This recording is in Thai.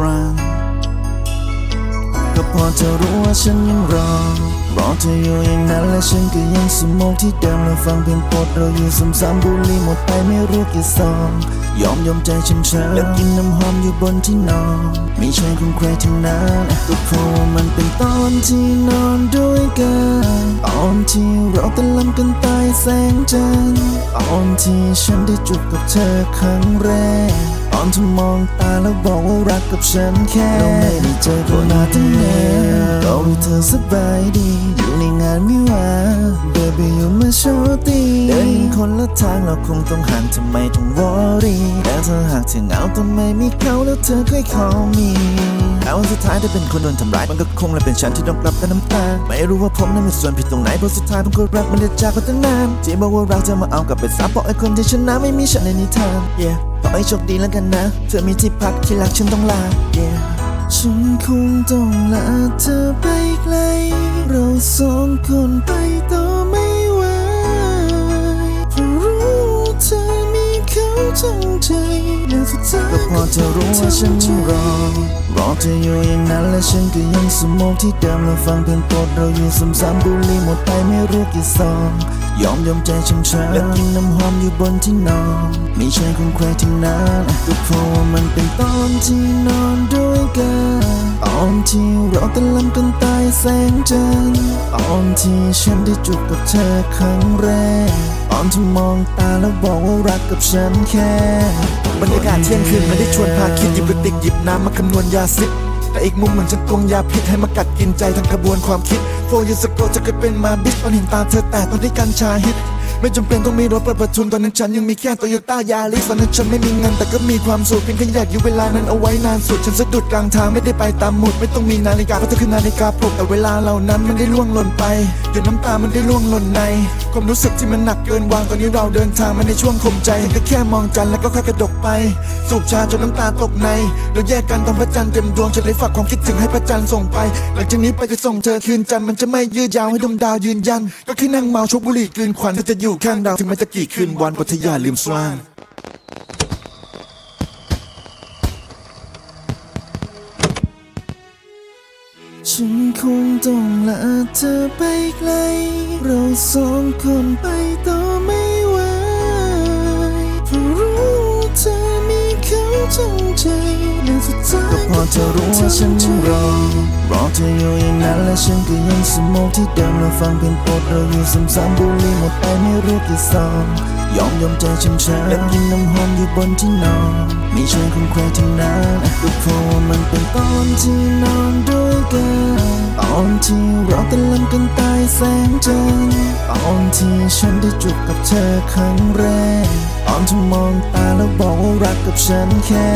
รัง ก็พอจะรู้ว่าฉันยังรอรอเธออยู่อย่างนั้นและฉันก็ยังสมองที่เดิมและฟังเพลงปดเราอยู่ซ้ำๆบุหรี่หมดไปไม่รู้กี่ซองยอมยอมใจฉันเช้าและกินน้ำหอมอยู่บนที่นอนไม่ใช่ของใครทั้งนั้นก็เพราะว่ามันเป็นตอนที่นอนด้วยกันตอนที่เราตะลำกันใต้แสงจันทร์ตอนที่ฉันได้จูบกับเธอครั้งแรก อนเธอมองตาแล้วบอกว่ารักกับฉันแค่เราไม่ได้เจอกันมาตั้งนานก็ให้เธอสบายดี อยู่ในงานวิวาห์ Baby you my shorty เดินคนละทางเราคงต้องห่างทำไมต้องวอรี่แล้วเธอหากเธอเหงาทำไมมีเขาแล้วเธอค่อย call me แล้ววันสุดท้ายถ้าเป็นคนโดนทำร้ายมันก็คงและเป็นฉันที่ต้องกลับกับน้ำตา ไม่รู้ว่าผมนั้นมีส่วนผิดตรงไหนเพราะสุดท้ายผมก็รักมันได้จากกันตั้งนานที่บอกว่ารักเธอมาเอากลับไปซ้ำเพราะไอ้คนที่ชนะไม่มีฉันในนิทาน yeah อให้โชคดีแล้วกันนะ เธอมีที่พักที่รักฉันต้องลา yeah ฉันคงต้องลาเธอไปไกล เราสองคนไปต่อไม่ไหวเพราะรู้เธอมีเขาทั้งใจและสุดท้ายก็พอจะรู้ว่าฉันรอร อเธออยู่อย่างนั้นและฉันก็ยังสมองที่เดิมและฟังเพลงโปรดเราอยู่ซ้ำๆบุหรี่หมดไปไม่รู้กี่ซองยอมยอมใจช้ำช้าและกินน้ำหอมอยู่บนที่นอนไม่ใช่ของใครทั้งนั้นก็เพราะว่ามันเป็นตอนที่นอนด้วยกันตอนที่เราตะลำกันใต้แสงจันทร์ตอนที่ฉันได้จูบกับเธอครั้งแรกตอนที่มองตาแล้วบอกว่ารักกับฉันแค่ บรรยากาศเที่ยงคืนมันได้ชวนพาคิดหยิบกระติกหยิบน้ำมาคำนวณยาซิปแต่อีกมุมเหมือนฉันกวงยาพิษให้มากัดกินใจทั้งกระบวนความคิดโฟยูสโกจะเกิดเป็นมาบิชตอนเห็นตาเธอแต่ตอนที่กัญชาฮิตไม่จำเป็นต้องมีรถประทุนตอนนั้นฉันยังมีแค่โตโยต้ายาริสตอนนั้นฉันไม่มีเงินแต่ก็มีความสุขเพียงแค่อยากอยู่เวลานั้นเอาไว้นานสุด ฉันสะดุดกลางทางไม่ได้ไปตามหมุด ไม่ต้องมีนาฬิกาเพราะเธอคือนาฬิกาปลุกแต่เวลาเหล่านั้นมันได้ล่วงหล่นไปหยดน้ำตามันได้ล่วงหล่นใน ความรู้สึกที่มันหนักเกินวางตอนนี้เราเดินทางมาในช่วงข่มใจก็แค่มองจันแล้วก็ค่อยกระดกไป สูบชาจนน้ำตาตกในเราแยกกันตอนพระจันทร์เต็มดวงฉันเลยฝากความคิดถึงให้พระจันทร์ส่งไป หลังจากนี้ไปจะส่งเธอคืนจันทร์มันจะไม่ยืดยาวให้ดวงดาวยืนยัน ก็แค่นั่งเมาชกบุหรี่กลืนควันเธอจะอยู่ข้างดาวถึงแม้จะกี่คืนวันปัทยาลืมสว่าง ฉันคงต้องลาเธอไปไกล เราสองคนไปต่อไม่ไหวเพราะรู้เธอมีเขาทั้งใจและสุดท้ายก็พอจะรู้ว่าฉันยังรอรอเธออยู่อย่างนั้นและฉันก็ยังสมองที่เดิมและฟังเพลงโปรดเราอยู่ซ้ำๆบุหรี่หมดไปไม่รู้กี่ซองยอมยอมใจช้ำช้าและกินน้ำหอมอยู่บนที่นอนไม่ใช่ของใครทั้งนั้นก็เพราะว่ามันเป็นตอนที่นอน ตะลำกันใต้แสงจันทร์ตอนที่ฉันได้จูบกับเธอครั้งแรก ตอนที่มองตาแล้วบอกว่ารักกับฉันแค่